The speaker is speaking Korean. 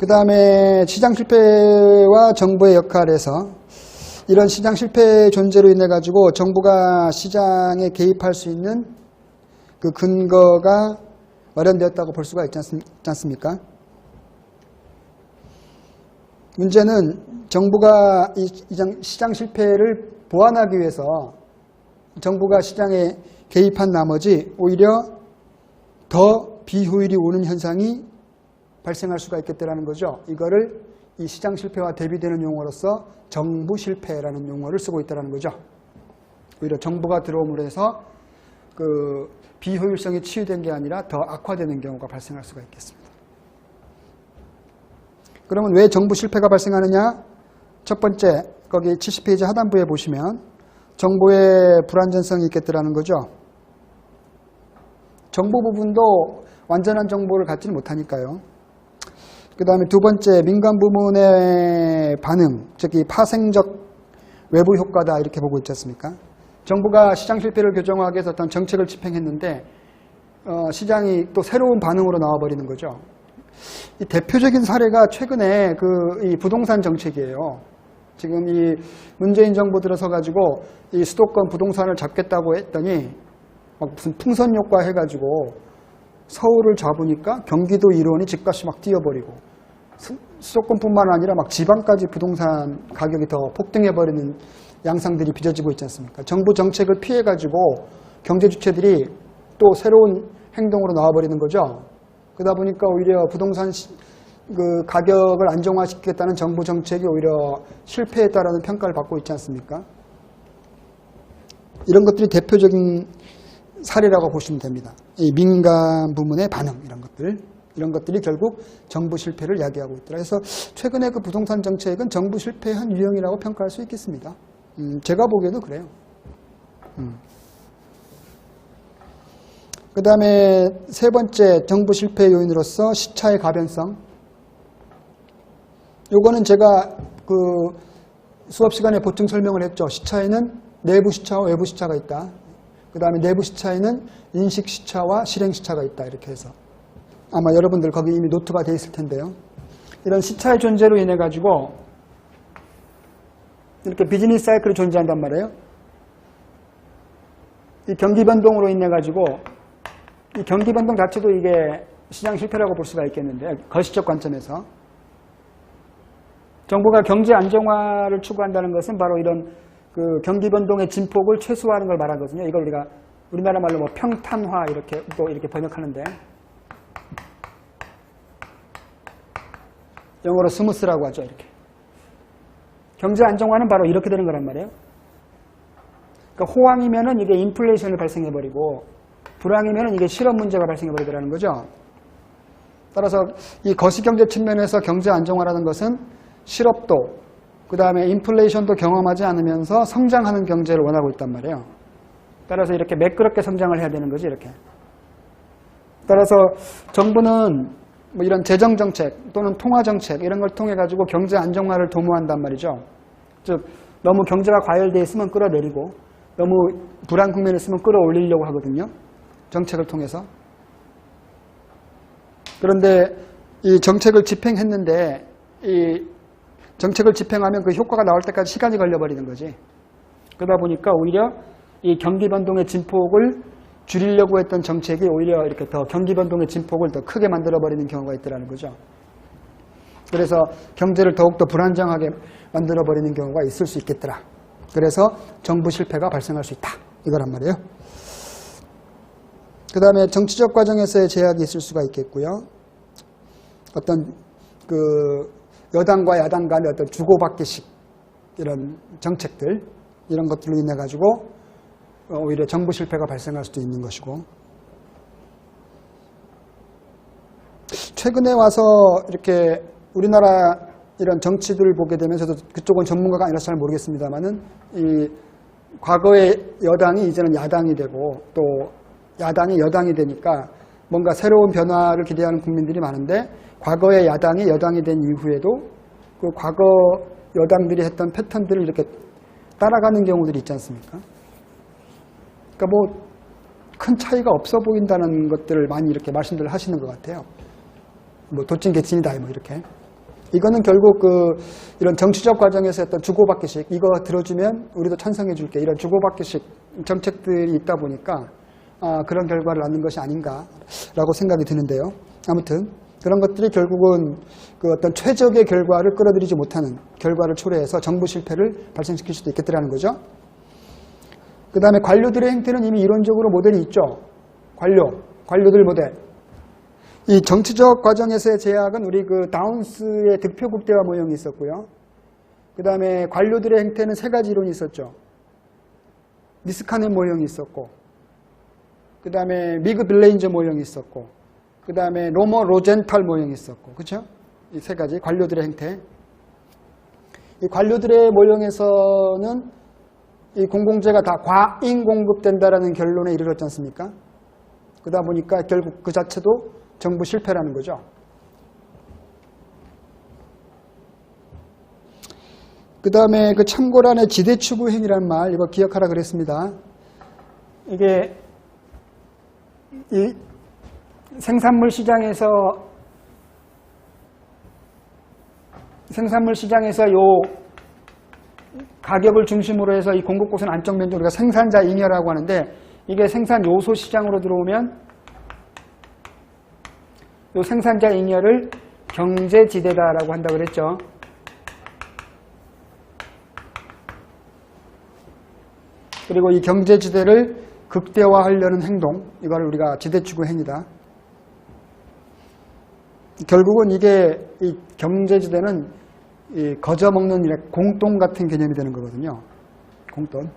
그 다음에 시장 실패와 정부의 역할에서 이런 시장 실패의 존재로 인해 가지고 정부가 시장에 개입할 수 있는 그 근거가 마련되었다고 볼 수가 있지 않습- 있지 않습니까? 문제는 정부가 이 시장 실패를 보완하기 위해서 정부가 시장에 개입한 나머지 오히려 더 비효율이 오는 현상이 발생할 수가 있겠다라는 거죠. 이거를 이 시장 실패와 대비되는 용어로서 정부 실패라는 용어를 쓰고 있다는 거죠. 오히려 정부가 들어옴으로 해서 그 비효율성이 치유된 게 아니라 더 악화되는 경우가 발생할 수가 있겠습니다. 그러면 왜 정부 실패가 발생하느냐? 첫 번째, 거기 70페이지 하단부에 보시면 정보의 불안전성이 있겠더라는 거죠. 정보 부분도 완전한 정보를 갖지는 못하니까요. 그 다음에 두 번째, 민간 부문의 반응, 즉, 이 파생적 외부 효과다, 이렇게 보고 있지 않습니까? 정부가 시장 실패를 교정하기 위해서 어떤 정책을 집행했는데, 어, 시장이 또 새로운 반응으로 나와버리는 거죠. 이 대표적인 사례가 최근에 그 이 부동산 정책이에요. 지금 이 문재인 정부 들어서 가지고 이 수도권 부동산을 잡겠다고 했더니 막 무슨 풍선 효과 해가지고 서울을 잡으니까 경기도 일원이 집값이 막 뛰어버리고 수- 수도권뿐만 아니라 막 지방까지 부동산 가격이 더 폭등해버리는 양상들이 빚어지고 있지 않습니까? 정부 정책을 피해가지고 경제 주체들이 또 새로운 행동으로 나와버리는 거죠. 그러다 보니까 오히려 부동산 시- 그 가격을 안정화시키겠다는 정부 정책이 오히려 실패했다라는 평가를 받고 있지 않습니까? 이런 것들이 대표적인 사례라고 보시면 됩니다. 이 민간 부문의 반응 이런 것들 이런 것들이 결국 정부 실패를 야기하고 있더라. 그래서 최근에 그 부동산 정책은 정부 실패의 한 유형이라고 평가할 수 있겠습니다. 음, 제가 보기에도 그래요. 그 다음에 세 번째 정부 실패 요인으로서 시차의 가변성. 요거는 제가 그 수업 시간에 보충 설명을 했죠. 시차에는 내부 시차와 외부 시차가 있다. 그 다음에 내부 시차에는 인식 시차와 실행 시차가 있다. 이렇게 해서. 아마 여러분들 거기 이미 노트가 돼 있을 텐데요. 이런 시차의 존재로 인해 가지고 이렇게 비즈니스 사이클이 존재한단 말이에요. 이 경기 변동으로 인해 가지고 이 경기 변동 자체도 이게 시장 실패라고 볼 수가 있겠는데 거시적 관점에서 정부가 경제 안정화를 추구한다는 것은 바로 이런 그 경기 변동의 진폭을 최소화하는 걸 말하거든요. 이걸 우리가 우리나라 말로 뭐 평탄화 이렇게 또 이렇게 번역하는데 영어로 스무스라고 하죠. 이렇게 경제 안정화는 바로 이렇게 되는 거란 말이에요. 그러니까 호황이면은 이게 인플레이션을 발생해 버리고 불황이면은 이게 실업 문제가 발생해 버리더라는 거죠. 따라서 이 거시경제 측면에서 경제 안정화라는 것은 실업도 그 다음에 인플레이션도 경험하지 않으면서 성장하는 경제를 원하고 있단 말이에요. 따라서 이렇게 매끄럽게 성장을 해야 되는 거지 이렇게. 따라서 정부는 뭐 이런 재정 정책 또는 통화 정책 이런 걸 통해 가지고 경제 안정화를 도모한단 말이죠. 즉 너무 경제가 과열돼 있으면 끌어내리고 너무 불안 국면에 있으면 끌어올리려고 하거든요. 정책을 통해서. 그런데 이 정책을 집행했는데 이 정책을 집행하면 그 효과가 나올 때까지 시간이 걸려버리는 거지. 그러다 보니까 오히려 이 경기 변동의 진폭을 줄이려고 했던 정책이 오히려 이렇게 더 경기 변동의 진폭을 더 크게 만들어버리는 경우가 있더라는 거죠. 그래서 경제를 더욱더 불안정하게 만들어버리는 경우가 있을 수 있겠더라. 그래서 정부 실패가 발생할 수 있다. 이거란 말이에요. 그 다음에 정치적 과정에서의 제약이 있을 수가 있겠고요. 어떤 그 여당과 야당 간의 어떤 주고받기식 이런 정책들 이런 것들로 인해 가지고 오히려 정부 실패가 발생할 수도 있는 것이고 최근에 와서 이렇게 우리나라 이런 정치들을 보게 되면 저도 그쪽은 전문가가 아니라서 잘 모르겠습니다만은 이 과거의 여당이 이제는 야당이 되고 또 야당이 여당이 되니까 뭔가 새로운 변화를 기대하는 국민들이 많은데 과거의 야당이 여당이 된 이후에도 그 과거 여당들이 했던 패턴들을 이렇게 따라가는 경우들이 있지 않습니까? 그러니까 뭐 큰 차이가 없어 보인다는 것들을 많이 이렇게 말씀들 하시는 것 같아요. 뭐 도찐 개찐이다 뭐 이렇게. 이거는 결국 그 이런 정치적 과정에서 어떤 주고받기식 이거 들어주면 우리도 찬성해 줄게 이런 주고받기식 정책들이 있다 보니까 아, 그런 결과를 낳는 것이 아닌가라고 생각이 드는데요. 아무튼 그런 것들이 결국은 그 어떤 최적의 결과를 끌어들이지 못하는 결과를 초래해서 정부 실패를 발생시킬 수도 있겠다라는 거죠. 그 다음에 관료들의 행태는 이미 이론적으로 모델이 있죠. 관료, 관료들 모델. 이 정치적 과정에서의 제약은 우리 그 다운스의 득표 극대화 모형이 있었고요. 그 다음에 관료들의 행태는 세 가지 이론이 있었죠. 미스카넨 모형이 있었고, 그 다음에 미그 빌레인저 모형이 있었고, 그 다음에 로머 로젠탈 모형이 있었고, 그렇죠? 이 세 가지 관료들의 행태. 이 관료들의 모형에서는 이 공공재가 다 과잉 공급된다라는 결론에 이르렀지 않습니까? 그러다 보니까 결국 그 자체도 정부 실패라는 거죠. 그 다음에 그 참고란의 지대추구행이라는 말, 이거 기억하라 그랬습니다. 이게, 이 생산물 시장에서, 생산물 시장에서 요 가격을 중심으로 해서 이 공급고선 안정 면적 우리가 생산자 잉여라고 하는데 이게 생산 요소 시장으로 들어오면 요 생산자 잉여를 경제지대다라고 한다고 그랬죠. 그리고 이 경제지대를 극대화하려는 행동, 이걸 우리가 지대추구 행위다. 결국은 이게 이 경제지대는 이 거저 먹는 일의 공돈 같은 개념이 되는 거거든요. 공돈.